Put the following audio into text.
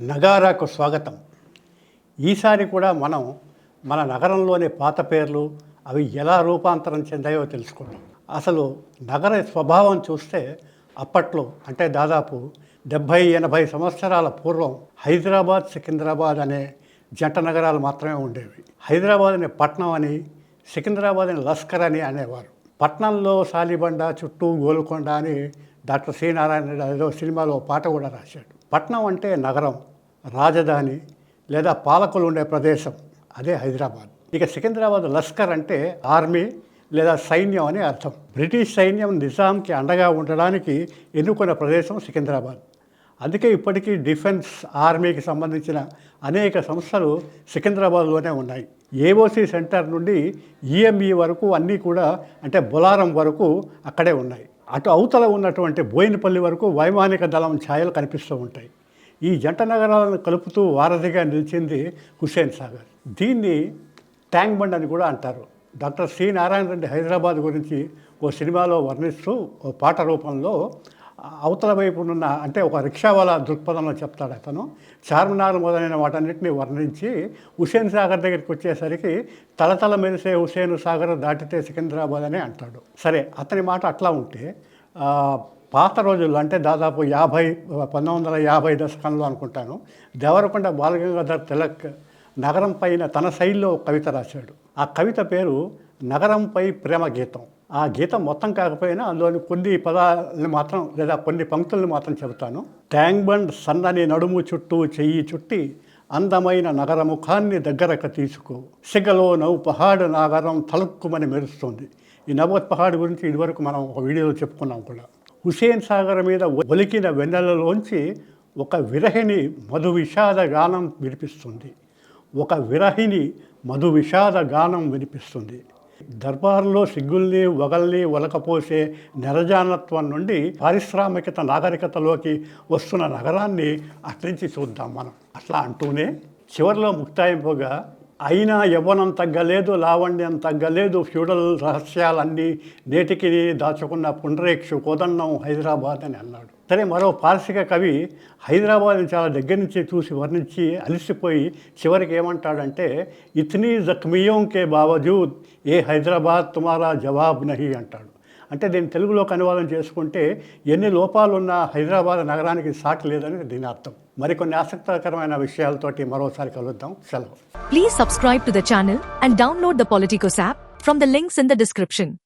నగారాకు స్వాగతం. ఈసారి కూడా మనం మన నగరంలోని పాత పేర్లు అవి ఎలా రూపాంతరం చెందాయో తెలుసుకుందాం. అసలు నగర స్వభావం చూస్తే అప్పట్లో అంటే దాదాపు డెబ్భై ఎనభై సంవత్సరాల పూర్వం హైదరాబాద్ సికింద్రాబాద్ అనే జంట నగరాలు మాత్రమే ఉండేవి. హైదరాబాద్ అనే పట్నం అని సికింద్రాబాద్ అని లస్కర్ అని అనేవారు. పట్నంలో సాలిబండ చుట్టూ గోల్కొండ అని డాక్టర్ సి నారాయణ ఏదో సినిమాలో పాట కూడా రాశాడు. పట్నం అంటే నగరం రాజధాని లేదా పాలకులు ఉండే ప్రదేశం. అదే హైదరాబాద్. ఇక సికింద్రాబాద్ లస్కర్ అంటే ఆర్మీ లేదా సైన్యం అని అర్థం. బ్రిటిష్ సైన్యం నిజాంకి అండగా ఉండడానికి ఎన్నుకున్న ప్రదేశం సికింద్రాబాద్. అందుకే ఇప్పటికీ డిఫెన్స్ ఆర్మీకి సంబంధించిన అనేక సంస్థలు సికింద్రాబాద్లోనే ఉన్నాయి. ఏఓసీ సెంటర్ నుండి ఈఎంఈ వరకు అన్నీ కూడా అంటే బొలారం వరకు అక్కడే ఉన్నాయి. అటు అవతల ఉన్నటువంటి బోయినపల్లి వరకు వైమానిక దళం ఛాయలు కనిపిస్తూ ఉంటాయి. ఈ జంట నగరాలను కలుపుతూ వారధిగా నిలిచింది హుస్సేన్ సాగర్. దీన్ని ట్యాంక్ బండ్ అని కూడా అంటారు. డాక్టర్ సి నారాయణ రెడ్డి హైదరాబాద్ గురించి ఓ సినిమాలో వర్ణిస్తూ ఓ పాట రూపంలో అవతల వైపునున్న అంటే ఒక రిక్షావాలా దృక్పథంలో చెప్తాడు అతను. చార్మినార్ మొదలైన వాటన్నిటిని వర్ణించి హుసేన్ సాగర్ దగ్గరికి వచ్చేసరికి తలతల మెరిసే హుసేన్ సాగర్ దాటితే సికింద్రాబాద్ అని అంటాడు. సరే అతని మాట అట్లా ఉంటే పాత రోజుల్లో అంటే దాదాపు యాభై పంతొమ్మిది వందల యాభై దశకంలో అనుకుంటాను దేవరకొండ బాలగంగాధర్ తిలక్ నగరం పైన తన శైలిలో కవిత రాశాడు. ఆ కవిత పేరు నగరంపై ప్రేమ గీతం. ఆ గీతం మొత్తం కాకపోయినా అందులోని కొన్ని పదాలను మాత్రం లేదా కొన్ని పంక్తులను మాత్రం చెబుతాను. ట్యాంక్ బండ్ సన్నని నడుము చుట్టూ చెయ్యి చుట్టి అందమైన నగర ముఖాన్ని దగ్గరకు తీసుకో. సిగలో నవ్వు పహాడు నగరం తలుక్కుమని మెరుస్తుంది. ఈ నవత్ పహాడ్ గురించి ఇదివరకు మనం ఒక వీడియోలో చెప్పుకున్నాం కూడా. హుసేన్ సాగర్ మీద ఒలికిన వెన్నెలలోంచి ఒక విరహిణి మధు విషాద గానం వినిపిస్తుంది. ఒక విరహిణి మధు విషాద గానం వినిపిస్తుంది. దర్బార్లో సిగ్గుల్ని వగల్ని ఒలకపోసే నిరజానత్వం నుండి పారిశ్రామికత నాగరికతలోకి వస్తున్న నగరాన్ని అట్నుంచి చూద్దాం మనం. అట్లా అంటూనే చివరిలో ముక్తాయింపుగా అయినా యవ్వనం తగ్గలేదు లావణ్యం తగ్గలేదు ఫ్యూడల్ రహస్యాలన్నీ నేటికి దాచుకున్న పుండరేక్షు కోదన్నం హైదరాబాద్ అని అన్నాడు. సరే మరో పార్శిక కవి హైదరాబాద్ని చాలా దగ్గర నుంచి చూసి వర్ణించి అలసిపోయి చివరికి ఏమంటాడంటే ఇతనీ జఖ్మియోం కే బావజూద్ ఏ హైదరాబాద్ తుమారా జవాబ్ నహి అంటాడు. అంటే దీన్ని తెలుగులోకి అనువాదం చేసుకుంటే ఎన్ని లోపాలు లోపాలున్న హైదరాబాద్ నగరానికి సాటి లేదని దీని అర్థం. మరికొన్ని ఆసక్తికరమైన విషయాలతోటి మరోసారి కలుద్దాం. సెలవు. Please subscribe to the and download the political app from the links in the description